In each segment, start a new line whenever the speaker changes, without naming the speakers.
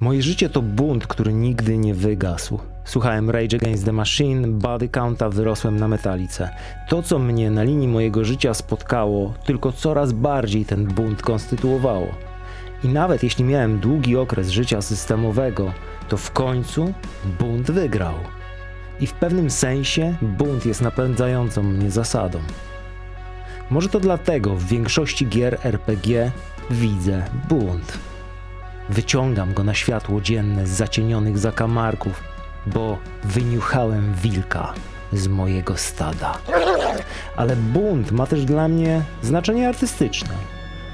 Moje życie to bunt, który nigdy nie wygasł. Słuchałem Rage Against the Machine, Body Counta, wyrosłem na metalice. To, co mnie na linii mojego życia spotkało, tylko coraz bardziej ten bunt konstytuowało. I nawet jeśli miałem długi okres życia systemowego, to w końcu bunt wygrał. I w pewnym sensie bunt jest napędzającą mnie zasadą. Może to dlatego w większości gier RPG widzę bunt. Wyciągam go na światło dzienne z zacienionych zakamarków, bo wyniuchałem wilka z mojego stada. Ale bunt ma też dla mnie znaczenie artystyczne.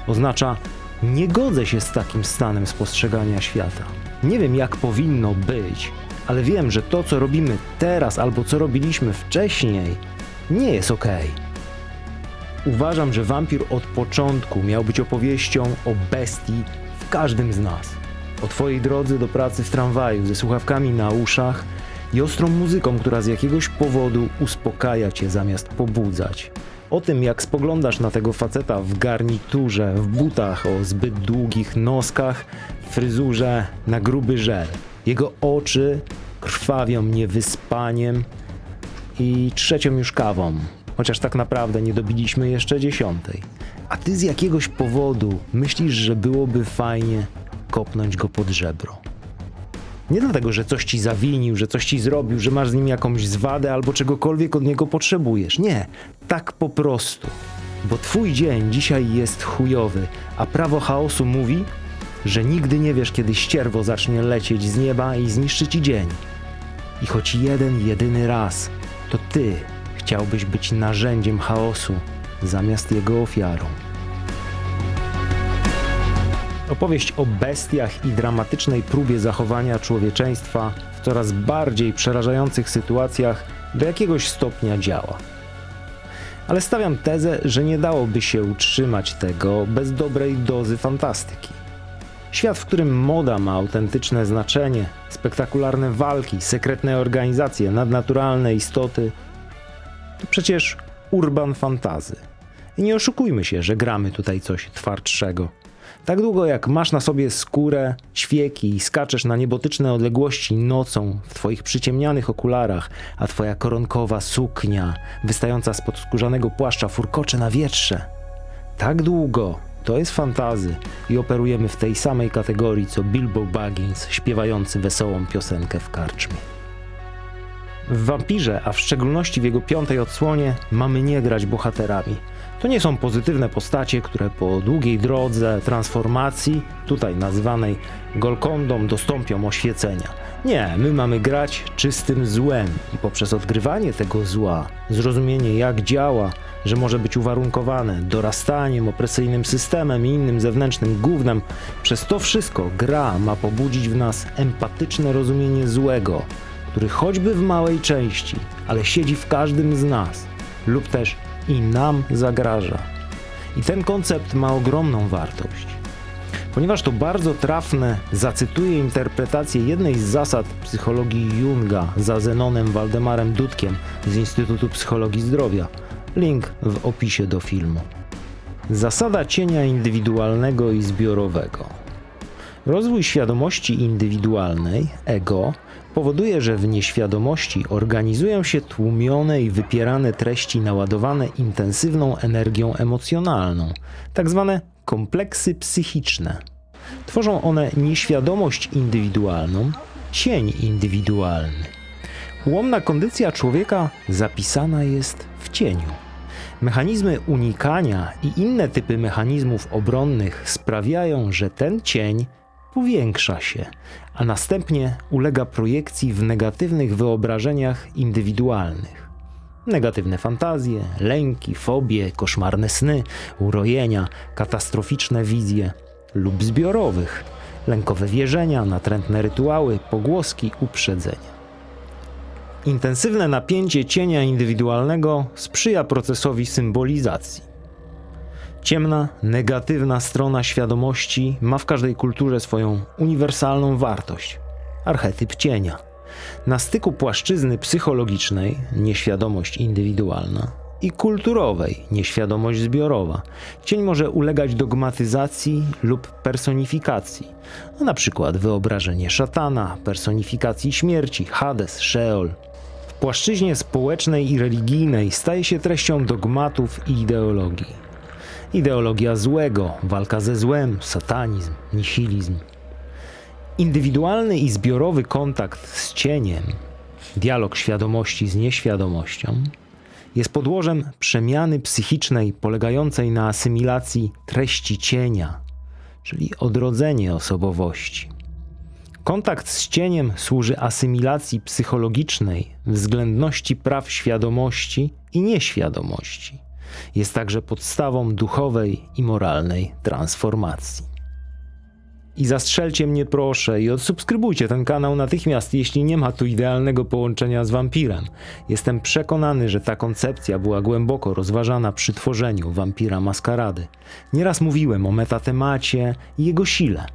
Oznacza, nie godzę się z takim stanem spostrzegania świata. Nie wiem, jak powinno być, ale wiem, że to, co robimy teraz albo co robiliśmy wcześniej, nie jest okej. Uważam, że wampir od początku miał być opowieścią o bestii każdym z nas. O twojej drodze do pracy w tramwaju ze słuchawkami na uszach i ostrą muzyką, która z jakiegoś powodu uspokaja cię zamiast pobudzać. O tym, jak spoglądasz na tego faceta w garniturze, w butach o zbyt długich noskach, fryzurze na gruby żel. Jego oczy krwawią mnie wyspaniem i trzecią już kawą, chociaż tak naprawdę nie dobiliśmy jeszcze dziesiątej. A ty z jakiegoś powodu myślisz, że byłoby fajnie kopnąć go pod żebro. Nie dlatego, że coś ci zawinił, że coś ci zrobił, że masz z nim jakąś zwadę albo czegokolwiek od niego potrzebujesz. Nie, tak po prostu. Bo twój dzień dzisiaj jest chujowy, a prawo chaosu mówi, że nigdy nie wiesz, kiedy ścierwo zacznie lecieć z nieba i zniszczy ci dzień. I choć jeden, jedyny raz, to ty chciałbyś być narzędziem chaosu zamiast jego ofiarą. Opowieść o bestiach i dramatycznej próbie zachowania człowieczeństwa w coraz bardziej przerażających sytuacjach do jakiegoś stopnia działa. Ale stawiam tezę, że nie dałoby się utrzymać tego bez dobrej dozy fantastyki. Świat, w którym moda ma autentyczne znaczenie, spektakularne walki, sekretne organizacje, nadnaturalne istoty, to przecież urban fantazy. I nie oszukujmy się, że gramy tutaj coś twardszego. Tak długo jak masz na sobie skórę, ćwieki i skaczesz na niebotyczne odległości nocą w twoich przyciemnianych okularach, a twoja koronkowa suknia wystająca spod skórzanego płaszcza furkocze na wietrze. Tak długo to jest fantazy i operujemy w tej samej kategorii co Bilbo Baggins śpiewający wesołą piosenkę w karczmie. W Wampirze, a w szczególności w jego piątej odsłonie, mamy nie grać bohaterami. To nie są pozytywne postacie, które po długiej drodze transformacji, tutaj nazywanej Golkondą, dostąpią oświecenia. Nie, my mamy grać czystym złem i poprzez odgrywanie tego zła, zrozumienie jak działa, że może być uwarunkowane dorastaniem, opresyjnym systemem i innym zewnętrznym gównem, przez to wszystko gra ma pobudzić w nas empatyczne rozumienie złego, który choćby w małej części, ale siedzi w każdym z nas, lub też i nam zagraża. I ten koncept ma ogromną wartość. Ponieważ to bardzo trafne, zacytuję interpretację jednej z zasad psychologii Junga za Zenonem Waldemarem Dudkiem z Instytutu Psychologii Zdrowia. Link w opisie do filmu. Zasada cienia indywidualnego i zbiorowego. Rozwój świadomości indywidualnej, ego, powoduje, że w nieświadomości organizują się tłumione i wypierane treści naładowane intensywną energią emocjonalną, tak zwane kompleksy psychiczne. Tworzą one nieświadomość indywidualną, cień indywidualny. Ułomna kondycja człowieka zapisana jest w cieniu. Mechanizmy unikania i inne typy mechanizmów obronnych sprawiają, że ten cień powiększa się, a następnie ulega projekcji w negatywnych wyobrażeniach indywidualnych. Negatywne fantazje, lęki, fobie, koszmarne sny, urojenia, katastroficzne wizje lub zbiorowych, lękowe wierzenia, natrętne rytuały, pogłoski, uprzedzenia. Intensywne napięcie cienia indywidualnego sprzyja procesowi symbolizacji. Ciemna, negatywna strona świadomości ma w każdej kulturze swoją uniwersalną wartość archetyp cienia. Na styku płaszczyzny psychologicznej, nieświadomość indywidualna, i kulturowej nieświadomość zbiorowa. Cień może ulegać dogmatyzacji lub personifikacji, no na przykład wyobrażenie szatana, personifikacji śmierci, Hades, Sheol. W płaszczyźnie społecznej i religijnej staje się treścią dogmatów i ideologii. Ideologia złego, walka ze złem, satanizm, nihilizm. Indywidualny i zbiorowy kontakt z cieniem, dialog świadomości z nieświadomością, jest podłożem przemiany psychicznej polegającej na asymilacji treści cienia, czyli odrodzenie osobowości. Kontakt z cieniem służy asymilacji psychologicznej, względności praw świadomości i nieświadomości. Jest także podstawą duchowej i moralnej transformacji. I zastrzelcie mnie proszę i odsubskrybujcie ten kanał natychmiast, jeśli nie ma tu idealnego połączenia z wampirem. Jestem przekonany, że ta koncepcja była głęboko rozważana przy tworzeniu wampira maskarady. Nieraz mówiłem o metatemacie i jego sile.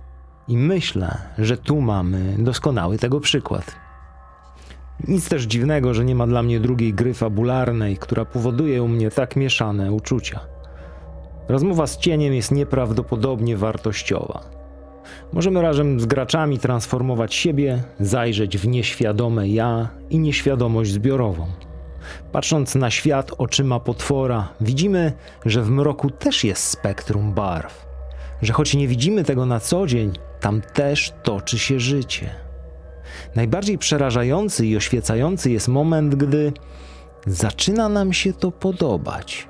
I myślę, że tu mamy doskonały tego przykład. Nic też dziwnego, że nie ma dla mnie drugiej gry fabularnej, która powoduje u mnie tak mieszane uczucia. Rozmowa z cieniem jest nieprawdopodobnie wartościowa. Możemy razem z graczami transformować siebie, zajrzeć w nieświadome ja i nieświadomość zbiorową. Patrząc na świat oczyma potwora, widzimy, że w mroku też jest spektrum barw. Że choć nie widzimy tego na co dzień, tam też toczy się życie. Najbardziej przerażający i oświecający jest moment, gdy zaczyna nam się to podobać.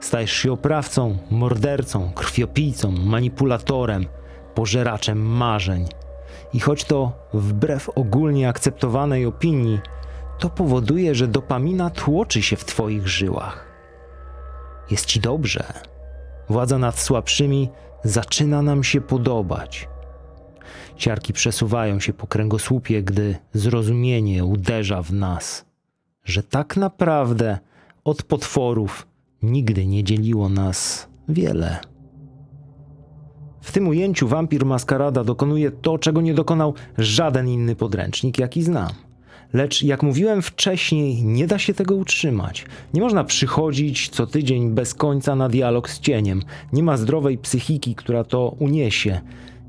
Stajesz się oprawcą, mordercą, krwiopijcą, manipulatorem, pożeraczem marzeń. I choć to wbrew ogólnie akceptowanej opinii, to powoduje, że dopamina tłoczy się w Twoich żyłach. Jest Ci dobrze. Władza nad słabszymi zaczyna nam się podobać. Ciarki przesuwają się po kręgosłupie, gdy zrozumienie uderza w nas, że tak naprawdę od potworów nigdy nie dzieliło nas wiele. W tym ujęciu wampir maskarada dokonuje to, czego nie dokonał żaden inny podręcznik, jaki znam. Lecz jak mówiłem wcześniej, nie da się tego utrzymać. Nie można przychodzić co tydzień bez końca na dialog z cieniem. Nie ma zdrowej psychiki, która to uniesie.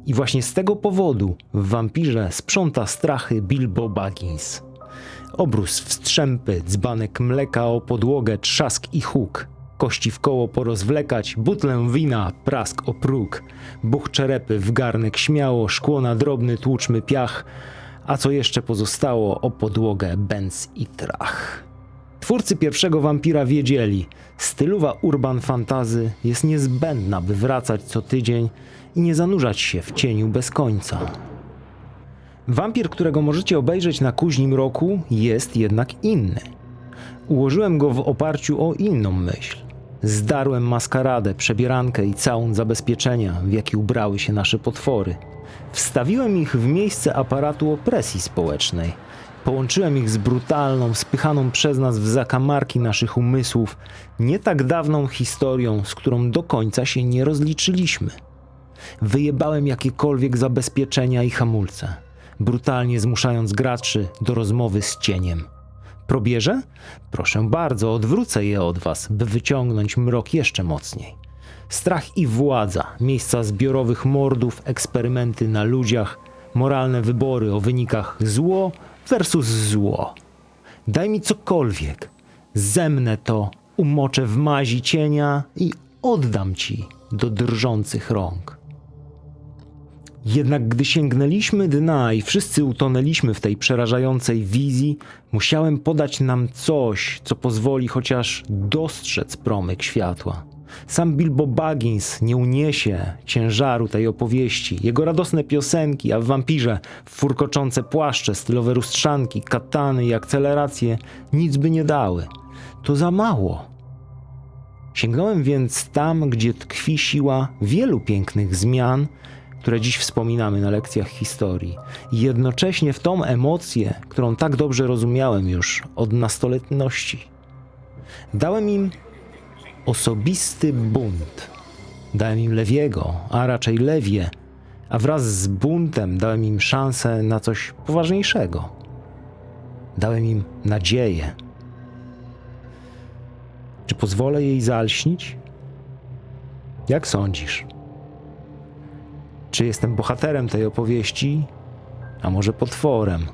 I właśnie z tego powodu w wampirze sprząta strachy Bilbo Baggins. Obrus wstrzępy, dzbanek mleka o podłogę, trzask i huk. Kości w koło porozwlekać, butlę wina, prask o próg. Buch czerepy w garnek śmiało, szkło na drobny tłuczmy piach. A co jeszcze pozostało o podłogę bęc i trach. Twórcy pierwszego wampira wiedzieli, stylowa urban fantazy jest niezbędna, by wracać co tydzień i nie zanurzać się w cieniu bez końca. Wampir, którego możecie obejrzeć na kuźnim roku, jest jednak inny. Ułożyłem go w oparciu o inną myśl. Zdarłem maskaradę, przebierankę i całą zabezpieczenia, w jakie ubrały się nasze potwory. Wstawiłem ich w miejsce aparatu opresji społecznej. Połączyłem ich z brutalną, spychaną przez nas w zakamarki naszych umysłów, nie tak dawną historią, z którą do końca się nie rozliczyliśmy. Wyjebałem jakiekolwiek zabezpieczenia i hamulce, brutalnie zmuszając graczy do rozmowy z cieniem. Probierze? Proszę bardzo, odwrócę je od was, by wyciągnąć mrok jeszcze mocniej. Strach i władza, miejsca zbiorowych mordów, eksperymenty na ludziach, moralne wybory o wynikach zło versus zło. Daj mi cokolwiek, zemnę to, umoczę w mazi cienia i oddam ci do drżących rąk. Jednak gdy sięgnęliśmy dna i wszyscy utonęliśmy w tej przerażającej wizji, musiałem podać nam coś, co pozwoli chociaż dostrzec promyk światła. Sam Bilbo Baggins nie uniesie ciężaru tej opowieści. Jego radosne piosenki, a w wampirze furkoczące płaszcze, stylowe rustrzanki, katany i akceleracje nic by nie dały. To za mało. Sięgnąłem więc tam, gdzie tkwi siła wielu pięknych zmian, które dziś wspominamy na lekcjach historii, i jednocześnie w tą emocję, którą tak dobrze rozumiałem już od nastoletności. Dałem im osobisty bunt. Dałem im lewiego, a raczej lewie, a wraz z buntem dałem im szansę na coś poważniejszego. Dałem im nadzieję. Czy pozwolę jej zalśnić? Jak sądzisz? Czy jestem bohaterem tej opowieści, a może potworem?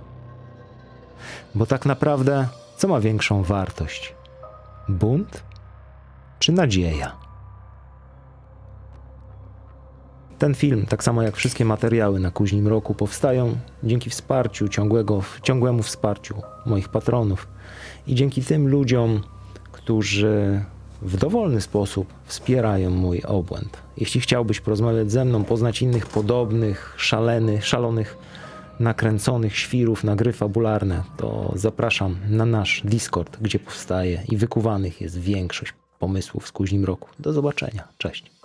Bo tak naprawdę, co ma większą wartość? Bunt czy nadzieja? Ten film, tak samo jak wszystkie materiały na Kuźnim Roku, powstają dzięki wsparciu, ciągłego, ciągłemu wsparciu moich patronów i dzięki tym ludziom, którzy w dowolny sposób wspierają mój obłęd. Jeśli chciałbyś porozmawiać ze mną, poznać innych podobnych, szalenych, szalonych, nakręconych świrów na gry fabularne, to zapraszam na nasz Discord, gdzie powstaje i wykuwanych jest większość pomysłów z Kuźnim Roku. Do zobaczenia. Cześć.